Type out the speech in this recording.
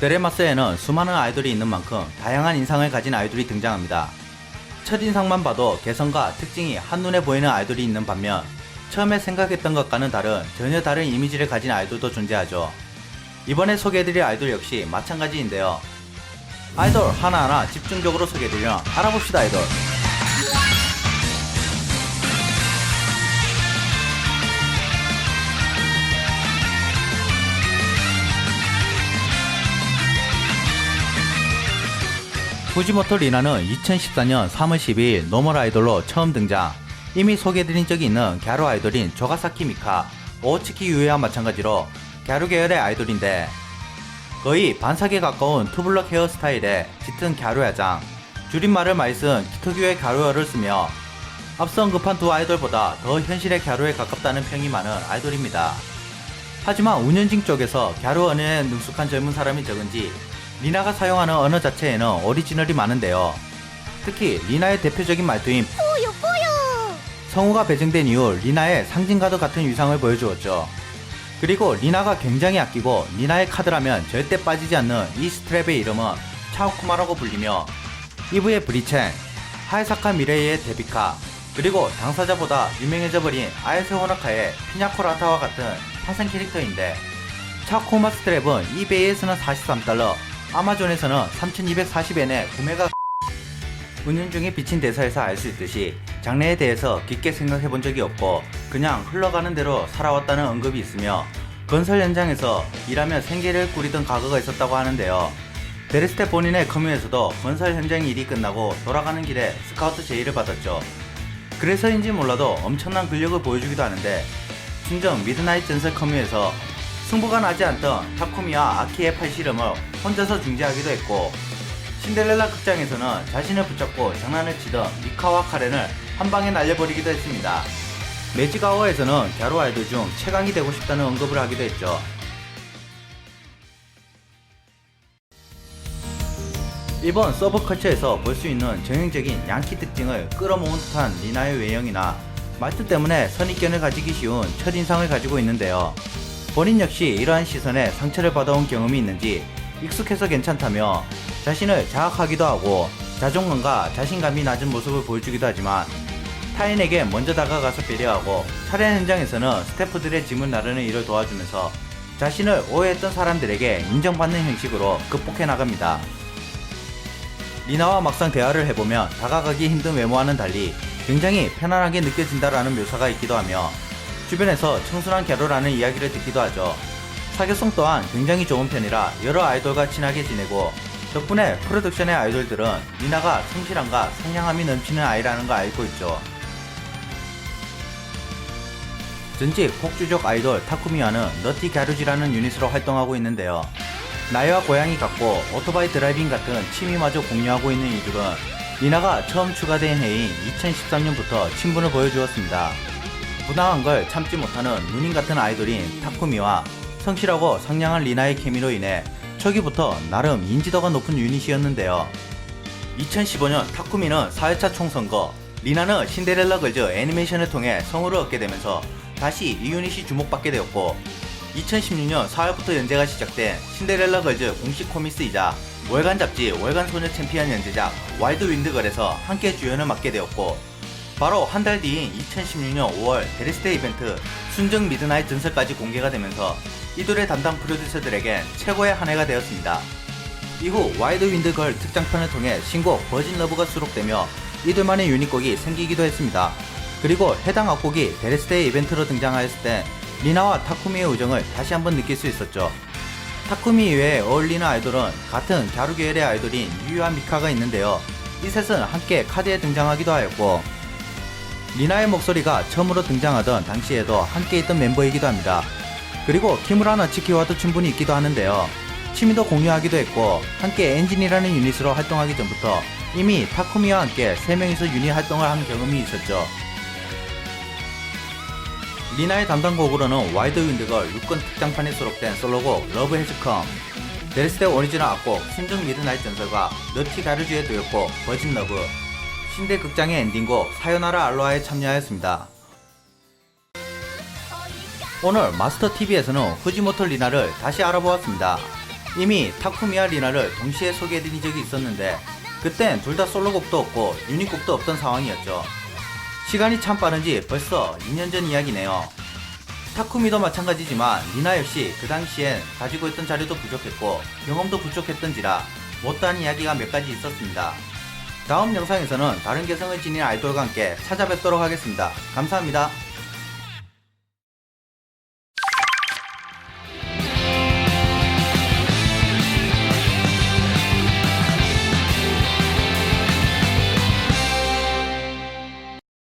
데레마스에는 수많은 아이돌이 있는 만큼 다양한 인상을 가진 아이돌이 등장합니다. 첫인상만 봐도 개성과 특징이 한눈에 보이는 아이돌이 있는 반면 처음에 생각했던 것과는 다른 전혀 다른 이미지를 가진 아이돌도 존재하죠. 이번에 소개해드릴 아이돌 역시 마찬가지인데요. 아이돌 하나하나 집중적으로 소개해드리면 알아봅시다 아이돌. 후지모토 리나는 2014년 3월 12일 노멀 아이돌로 처음 등장. 이미 소개해드린 적이 있는 갸루 아이돌인 조가사키 미카, 오츠키 유에와 마찬가지로 갸루 계열의 아이돌인데 거의 반삭에 가까운 투블럭 헤어스타일에 짙은 갸루 야장, 줄임말을 많이 쓴 특유의 갸루어를 쓰며 앞서 언급한 두 아이돌보다 더 현실의 갸루에 가깝다는 평이 많은 아이돌입니다. 하지만 운현진 쪽에서 갸루 언어에 능숙한 젊은 사람이 적은지 리나가 사용하는 언어 자체에는 오리지널이 많은데요. 특히 리나의 대표적인 말투인 뽀요 뽀요 성우가 배정된 이후 리나의 상징과도 같은 위상을 보여주었죠. 그리고 리나가 굉장히 아끼고 리나의 카드라면 절대 빠지지 않는 이 스트랩의 이름은 차오쿠마라고 불리며 이브의 브리첸, 하에사카 미레이의 데비카, 그리고 당사자보다 유명해져버린 아야세 호나카의 피냐코라타와 같은 파생 캐릭터인데 차코마 스트랩은 이베이에서는 43달러, 아마존에서는 3240엔에 구매가 은연중에 비친 대사에서 알 수 있듯이 장래에 대해서 깊게 생각해 본 적이 없고 그냥 흘러가는 대로 살아왔다는 언급이 있으며 건설 현장에서 일하며 생계를 꾸리던 과거가 있었다고 하는데요. 데레스테 본인의 커뮤에서도 건설 현장 일이 끝나고 돌아가는 길에 스카우트 제의를 받았죠. 그래서인지 몰라도 엄청난 근력을 보여주기도 하는데 순정 미드나잇 전설 커뮤에서 승부가 나지 않던 타쿠미와 아키의 팔씨름을 혼자서 중재하기도 했고 신데렐라 극장에서는 자신을 붙잡고 장난을 치던 미카와 카렌을 한 방에 날려버리기도 했습니다. 매지가워에서는 갸루 아이돌 중 최강이 되고 싶다는 언급을 하기도 했죠. 이번 서브컬처에서 볼 수 있는 전형적인 양키 특징을 끌어모은 듯한 리나의 외형이나 말투 때문에 선입견을 가지기 쉬운 첫인상을 가지고 있는데요. 본인 역시 이러한 시선에 상처를 받아온 경험이 있는지 익숙해서 괜찮다며 자신을 자학하기도 하고 자존감과 자신감이 낮은 모습을 보여주기도 하지만 타인에게 먼저 다가가서 배려하고 촬영 현장에서는 스태프들의 짐을 나르는 일을 도와주면서 자신을 오해했던 사람들에게 인정받는 형식으로 극복해 나갑니다. 리나와 막상 대화를 해보면 다가가기 힘든 외모와는 달리 굉장히 편안하게 느껴진다라는 묘사가 있기도 하며 주변에서 청순한 갸루라는 이야기를 듣기도 하죠. 사교성 또한 굉장히 좋은 편이라 여러 아이돌과 친하게 지내고 덕분에 프로덕션의 아이돌들은 리나가 성실함과 상냥함이 넘치는 아이라는 걸 알고 있죠. 전직 폭주족 아이돌 타쿠미와는 너티 갸루지라는 유닛으로 활동하고 있는데요. 나이와 고향이 같고 오토바이 드라이빙 같은 취미마저 공유하고 있는 이들은 리나가 처음 추가된 해인 2013년부터 친분을 보여주었습니다. 부당한 걸 참지 못하는 누님 같은 아이돌인 타쿠미와 성실하고 상냥한 리나의 케미로 인해 초기부터 나름 인지도가 높은 유닛이었는데요. 2015년 타쿠미는 4회차 총선거, 리나는 신데렐라 걸즈 애니메이션을 통해 성우를 얻게 되면서 다시 이 유닛이 주목받게 되었고 2016년 4월부터 연재가 시작된 신데렐라 걸즈 공식 코미스이자 월간 잡지 월간 소녀 챔피언 연재작 와일드 윈드걸에서 함께 주연을 맡게 되었고 바로 한 달 뒤인 2016년 5월 데리스테 이벤트 순정 미드나잇 전설까지 공개가 되면서 이들의 담당 프로듀서들에겐 최고의 한 해가 되었습니다. 이후 와이드 윈드 걸 특장편을 통해 신곡 버진 러브가 수록되며 이들만의 유닛곡이 생기기도 했습니다. 그리고 해당 악곡이 데레스테이 이벤트로 등장하였을 때 리나와 타쿠미의 우정을 다시 한번 느낄 수 있었죠. 타쿠미 이외에 어울리는 아이돌은 같은 갸루 계열의 아이돌인 유유와 미카가 있는데요. 이 셋은 함께 카드에 등장하기도 하였고 리나의 목소리가 처음으로 등장하던 당시에도 함께 있던 멤버이기도 합니다. 그리고 키무라 나 치키와도 충분히 있기도 하는데요. 취미도 공유하기도 했고 함께 엔진이라는 유닛으로 활동하기 전부터 이미 타쿠미와 함께 3명이서 유닛 활동을 한 경험이 있었죠. 리나의 담당곡으로는 와이드 윈드걸 6권 특장판에 수록된 솔로곡 러브 헤즈 컴 데레스테 오리지널 악곡 순정 미드나잇 전설과 너티 가르주의 두였곡 버진 러브 신대 극장의 엔딩곡 사요나라 알로하에 참여하였습니다. 오늘 마스터 TV에서는 후지모토 리나를 다시 알아보았습니다. 이미 타쿠미와 리나를 동시에 소개해드린 적이 있었는데 그땐 둘 다 솔로곡도 없고 유닛곡도 없던 상황이었죠. 시간이 참 빠른지 벌써 2년 전 이야기네요. 타쿠미도 마찬가지지만 리나 역시 그 당시엔 가지고 있던 자료도 부족했고 경험도 부족했던지라 못다한 이야기가 몇 가지 있었습니다. 다음 영상에서는 다른 개성을 지닌 아이돌과 함께 찾아뵙도록 하겠습니다. 감사합니다.